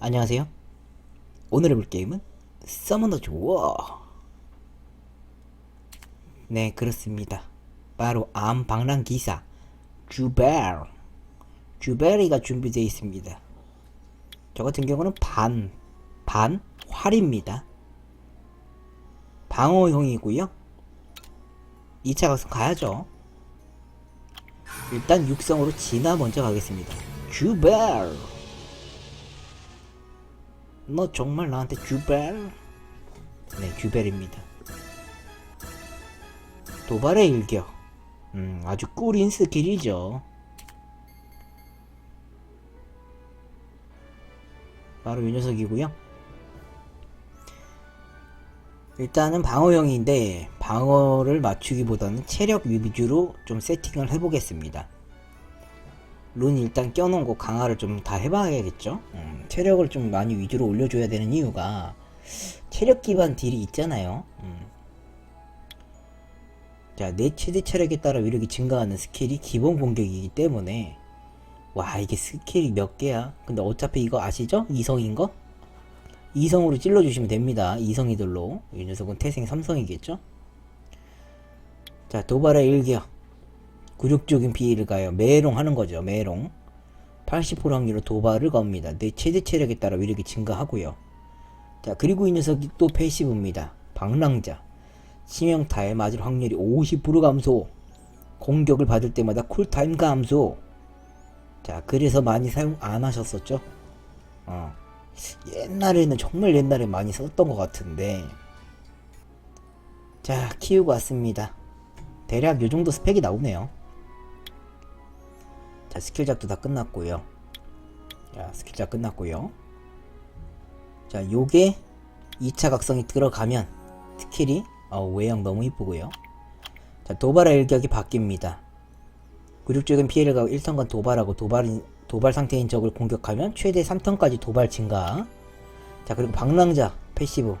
안녕하세요. 오늘 해볼 게임은 서머너즈 워. 네, 그렇습니다. 바로 암 방랑 기사 주벨. 주벨이가 준비되어 있습니다. 저 같은 경우는 반, 반 활입니다. 방어형이고요. 2차 각성 가야죠. 일단 육성으로 진화 먼저 가겠습니다. 주벨. 너 정말 나한테 주벨? 네, 주벨입니다. 도발의 일격. 음, 아주 꿀인 스킬이죠. 바로 이 녀석이고요. 일단은 방어형인데 방어를 맞추기보다는 체력 위주로 좀 세팅을 해보겠습니다. 룬 일단 껴놓은 거 강화를 좀 다 해봐야겠죠? 음, 체력을 좀 많이 위주로 올려줘야 되는 이유가 체력 기반 딜이 있잖아요. 음. 자, 내 최대 체력에 따라 위력이 증가하는 스킬이 기본 공격이기 때문에 와 이게 스킬이 몇 개야? 근데 어차피 이거 아시죠? 이성인 거? 이성으로 찔러주시면 됩니다. 이성이들로 이 녀석은 태생 삼성이겠죠? 자 도발의 일격 굴욕적인 피해를 가요. 메롱 하는 거죠. 메롱. 80% 확률로 도발을 겁니다. 내 최대 체력에 따라 위력이 증가하고요. 자, 그리고 이 녀석이 또 패시브입니다. 방랑자. 치명타에 맞을 확률이 50% 감소. 공격을 받을 때마다 쿨타임 감소. 자, 그래서 많이 사용 안 하셨었죠? 어. 옛날에는 정말 옛날에 많이 썼던 것 같은데. 자, 키우고 왔습니다. 대략 요 정도 스펙이 나오네요. 자 스킬 잡도 다 끝났고요. 자 스킬 잡 끝났고요. 자 요게 2차 각성이 들어가면 스킬이 어, 외형 너무 이쁘고요. 자 도발의 일격이 바뀝니다. 굴욕적인 피해를 가고 1턴간 도발하고 도발, 도발 상태인 적을 공격하면 최대 3턴까지 도발 증가. 자 그리고 방랑자 패시브.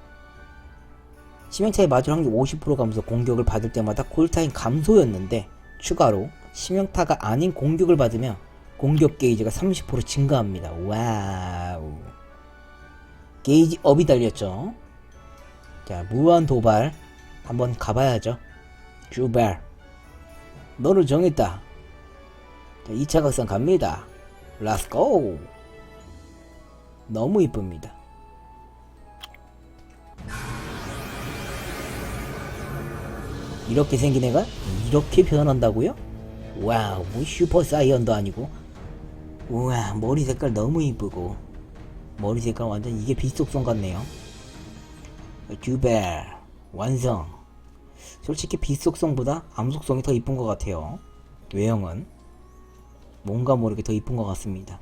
치명타에 맞을 확률 50% 감소 공격을 받을 때마다 콜타임 감소였는데 추가로 치명타가 아닌 공격을 받으면 공격 게이지가 30% 증가합니다. 와우. 게이지 업이 달렸죠. 자, 무한 도발 한번 가봐야죠. 주발. 너를 정했다. 자, 2차 각성 갑니다. 렛츠고. 너무 이쁩니다. 이렇게 생긴 애가 이렇게 변한다고요? 와우, 뭐 슈퍼 사이언도 아니고. 우와, 머리 색깔 너무 이쁘고. 머리 색깔 완전 이게 빛속성 같네요. 듀벨, 완성. 솔직히 빛속성보다 암속성이 더 이쁜 것 같아요. 외형은. 뭔가 모르게 더 이쁜 것 같습니다.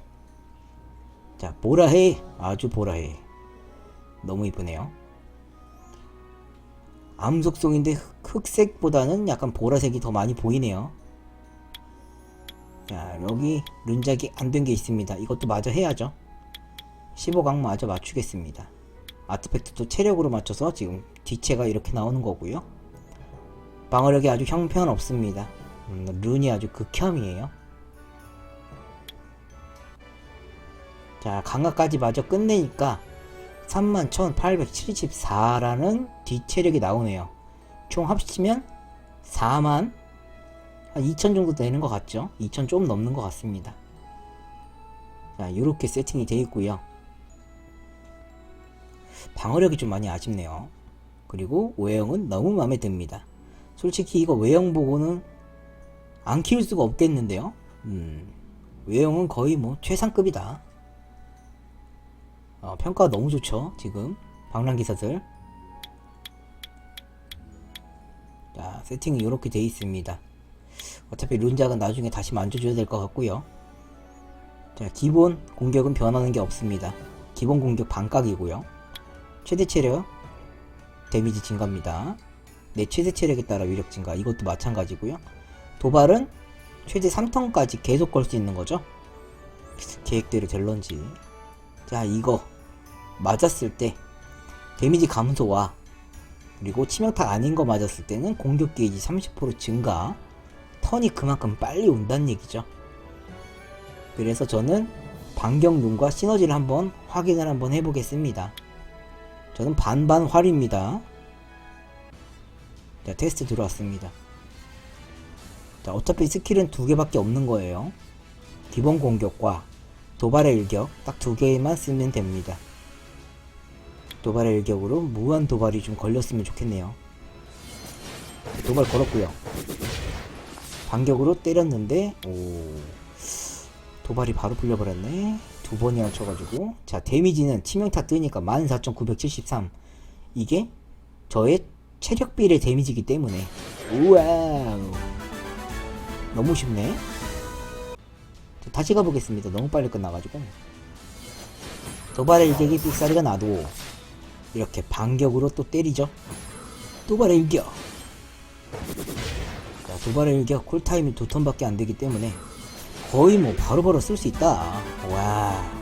자, 보라해. 아주 보라해. 너무 이쁘네요. 암속성인데 흑- 흑색보다는 약간 보라색이 더 많이 보이네요. 자 여기 룬작이 안 된 게 있습니다. 이것도 마저 해야죠. 15강 마저 맞추겠습니다. 아트팩트도 체력으로 맞춰서 지금 뒤체가 이렇게 나오는 거고요. 방어력이 아주 형편없습니다. 음, 룬이 아주 극혐이에요. 자 강화까지 마저 끝내니까 31,874라는 뒤체력이 나오네요. 총 합치면 4만 한 2천 정도 되는 것 같죠? 2천 좀 넘는 것 같습니다. 자, 이렇게 세팅이 되어 있고요. 방어력이 좀 많이 아쉽네요. 그리고 외형은 너무 마음에 듭니다. 솔직히 이거 외형 보고는 안 키울 수가 없겠는데요. 음, 외형은 거의 뭐 최상급이다. 어, 평가 너무 좋죠. 지금 방랑기사들. 자, 세팅이 이렇게 되어 있습니다. 어차피 룬작은 나중에 다시 만져줘야 될 것 같고요. 자, 기본 공격은 변하는 게 없습니다. 기본 공격 반각이고요. 최대 체력 데미지 증가입니다. 내 최대 체력에 따라 위력 증가 이것도 마찬가지고요. 도발은 최대 3턴까지 계속 걸 수 있는 거죠. 계획대로 될런지. 자, 이거 맞았을 때 데미지 감소와 그리고 치명타 아닌 거 맞았을 때는 공격 게이지 30% 증가 턴이 그만큼 빨리 온다는 얘기죠. 그래서 저는 반격눈과 시너지를 한번 확인을 한번 해보겠습니다. 저는 반반 활입니다. 자, 테스트 들어왔습니다. 자, 어차피 스킬은 두 개밖에 없는 거예요. 기본 공격과 도발의 일격 딱 두 개만 쓰면 됩니다. 도발의 일격으로 무한 도발이 좀 걸렸으면 좋겠네요. 도발 걸었고요. 반격으로 때렸는데 오 도발이 바로 풀려버렸네. 두 번이나 쳐가지고 자 데미지는 치명타 뜨니까 14,973 이게 저의 체력 비례 데미지이기 때문에 우와우 너무 쉽네. 자, 다시 가보겠습니다. 너무 빨리 끝나가지고 도발의 일격이 삑사리가 나도 이렇게 반격으로 또 때리죠. 도발의 일격. 자, 도발의 일격 쿨타임이 두 턴밖에 안 되기 때문에 거의 뭐 바로바로 쓸 수 있다. 와.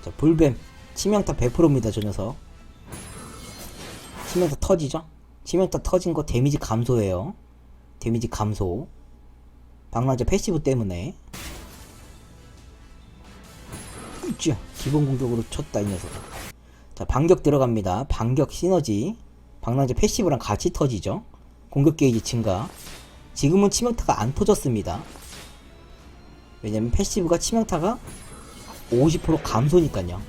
자, 불뱀. 치명타 100%입니다, 저 녀석. 치명타 터지죠? 치명타 터진 거 데미지 감소예요. 데미지 감소. 방랑자 패시브 때문에. 있죠. 기본 공격으로 쳤다, 이 녀석. 자, 반격 들어갑니다. 반격 시너지. 방랑자 패시브랑 같이 터지죠. 공격 게이지 증가. 지금은 치명타가 안 터졌습니다. 왜냐면 패시브가 치명타가 50% 감소니까요.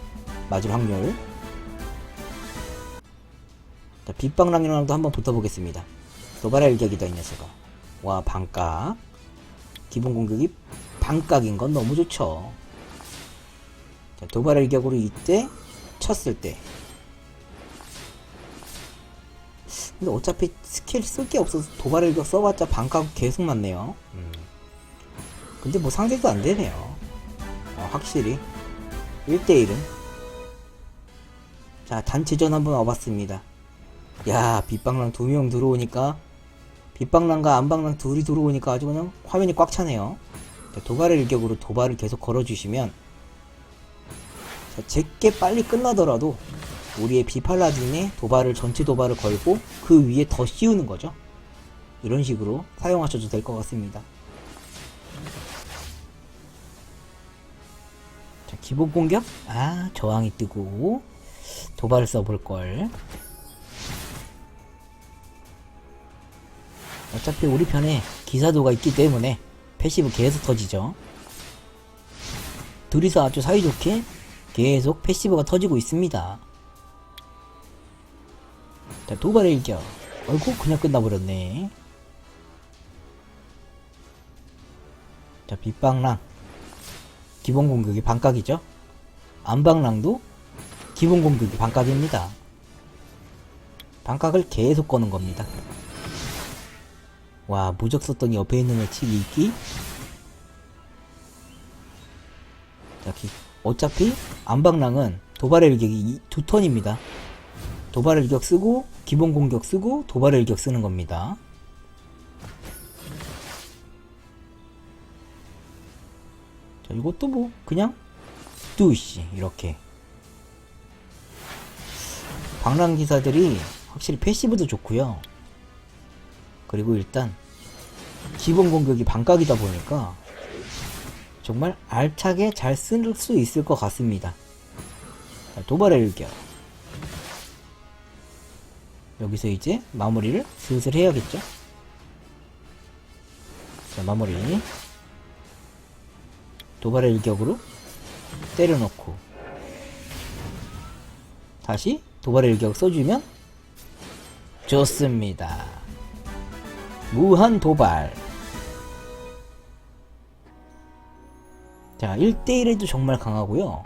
맞을 확률. 자, 빗방랑이랑도 한번 붙어보겠습니다. 도발의 일격이다, 이 녀석아. 와, 반각. 기본 공격이 반각인 건 너무 좋죠. 자, 도발의 일격으로 이때 쳤을 때. 근데 어차피 스킬 쓸 게 없어서 일격 써봤자 반각 계속 맞네요. 음. 근데 뭐 상대도 안 되네요. 어, 확실히. 1대1은. 자, 단체전 한번 와봤습니다. 야, 빗방랑 두 명 들어오니까, 빗방랑과 안방랑 둘이 들어오니까 아주 그냥 화면이 꽉 차네요. 자, 도발의 일격으로 도발을 계속 걸어주시면, 자, 제게 빨리 끝나더라도, 우리의 비팔라딘의 도발을, 전체 도발을 걸고, 그 위에 더 씌우는 거죠. 이런 식으로 사용하셔도 될 것 같습니다. 자, 기본 공격? 아, 저항이 뜨고, 도발을 써볼 걸. 어차피 우리 편에 기사도가 있기 때문에 패시브 계속 터지죠. 둘이서 아주 사이좋게 계속 패시브가 터지고 있습니다. 자, 도발의 일격. 어이구, 그냥 끝나버렸네. 자, 빗방랑. 기본 공격이 반각이죠. 안방랑도 기본 공격이 반각입니다. 반각을 계속 거는 겁니다. 와 무적 썼더니 옆에 있는 애 치기 있기 자, 기, 어차피 안방랑은 도발의 일격이 두 턴입니다 도발의 일격 쓰고 기본 공격 쓰고 도발의 일격 쓰는 겁니다 자 이것도 뭐 그냥 뚜시 이렇게 방랑 기사들이 확실히 패시브도 좋고요 그리고 일단 기본 공격이 반각이다 보니까 정말 알차게 잘 쓸 수 있을 것 같습니다. 자, 도발의 일격. 여기서 이제 마무리를 슬슬 해야겠죠? 자, 마무리. 도발의 일격으로 때려놓고 다시 도발의 일격 써주면 좋습니다. 무한 도발. 자, 1대1에도 정말 강하고요.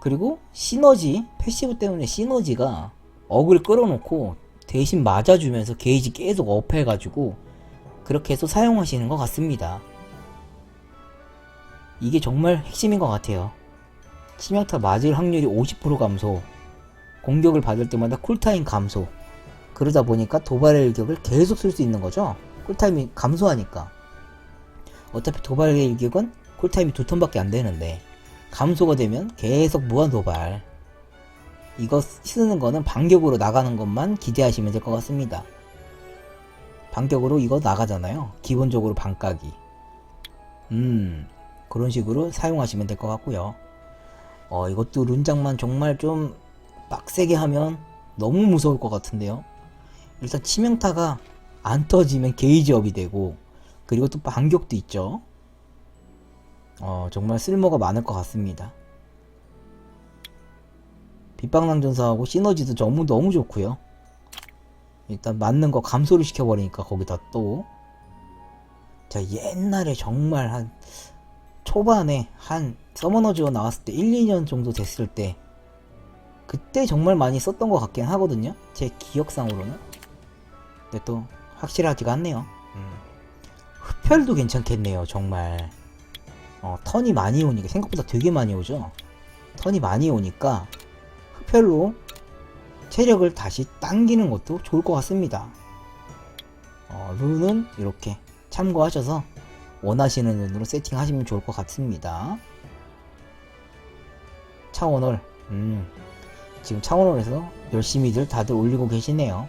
그리고 시너지, 패시브 때문에 시너지가 억을 끌어놓고 대신 맞아주면서 게이지 계속 업해가지고 그렇게 해서 사용하시는 것 같습니다. 이게 정말 핵심인 것 같아요. 치명타 맞을 확률이 50% 감소, 공격을 받을 때마다 쿨타임 감소, 그러다 보니까 도발의 일격을 계속 쓸 수 있는 거죠. 쿨타임이 감소하니까. 어차피 도발의 일격은 쿨타임이 두 턴밖에 안 되는데 감소가 되면 계속 무한 도발. 이거 쓰는 거는 반격으로 나가는 것만 기대하시면 될 것 같습니다. 반격으로 이거 나가잖아요. 기본적으로 반각이. 음, 그런 식으로 사용하시면 될 것 같고요. 어, 이것도 룬장만 정말 좀 빡세게 하면 너무 무서울 것 같은데요. 일단 치명타가 안 터지면 게이지업이 되고 그리고 또 반격도 있죠. 어, 정말 쓸모가 많을 것 같습니다. 빗방랑전사하고 시너지도 너무 너무 좋고요. 일단 맞는 거 감소를 시켜버리니까 거기다 또 자 옛날에 정말 한 초반에 한 서머너즈가 나왔을 때 1, 2년 정도 됐을 때 그때 정말 많이 썼던 것 같긴 하거든요. 제 기억상으로는. 근데 또 확실하지가 않네요. 음. 흡혈도 괜찮겠네요. 정말. 어, 턴이 많이 오니까 생각보다 되게 많이 오죠. 턴이 많이 오니까 흡혈로 체력을 다시 당기는 것도 좋을 것 같습니다. 어, 룬은 이렇게 참고하셔서 원하시는 룬으로 세팅하시면 좋을 것 같습니다. 차원월, 음, 지금 차원월에서 열심히들 다들 올리고 계시네요.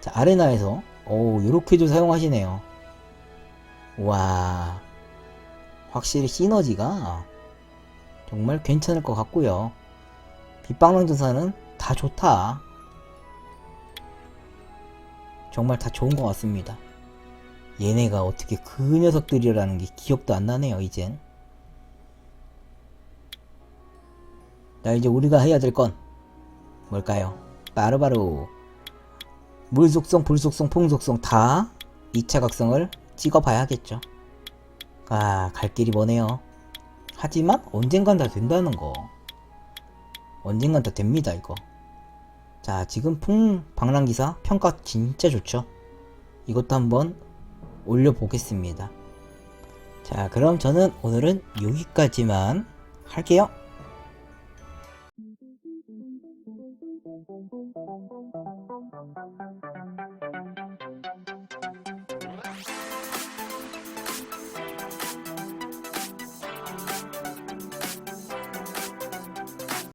자, 아레나에서, 오, 요렇게도 사용하시네요. 와, 확실히 시너지가 정말 괜찮을 것 같고요. 빗방랑전사는 다 좋다. 정말 다 좋은 것 같습니다. 얘네가 어떻게 그 녀석들이라는 게 기억도 안 나네요, 이젠. 자, 이제 우리가 해야 될 건 뭘까요? 바로바로 물 속성, 불 속성, 풍 속성 다 2차 각성을 찍어봐야겠죠. 아, 갈 길이 머네요. 하지만 언젠간 다 된다는 거. 언젠간 다 됩니다, 이거. 자, 지금 풍 방랑기사 평가 진짜 좋죠? 이것도 한번 올려보겠습니다. 자, 그럼 저는 오늘은 여기까지만 할게요.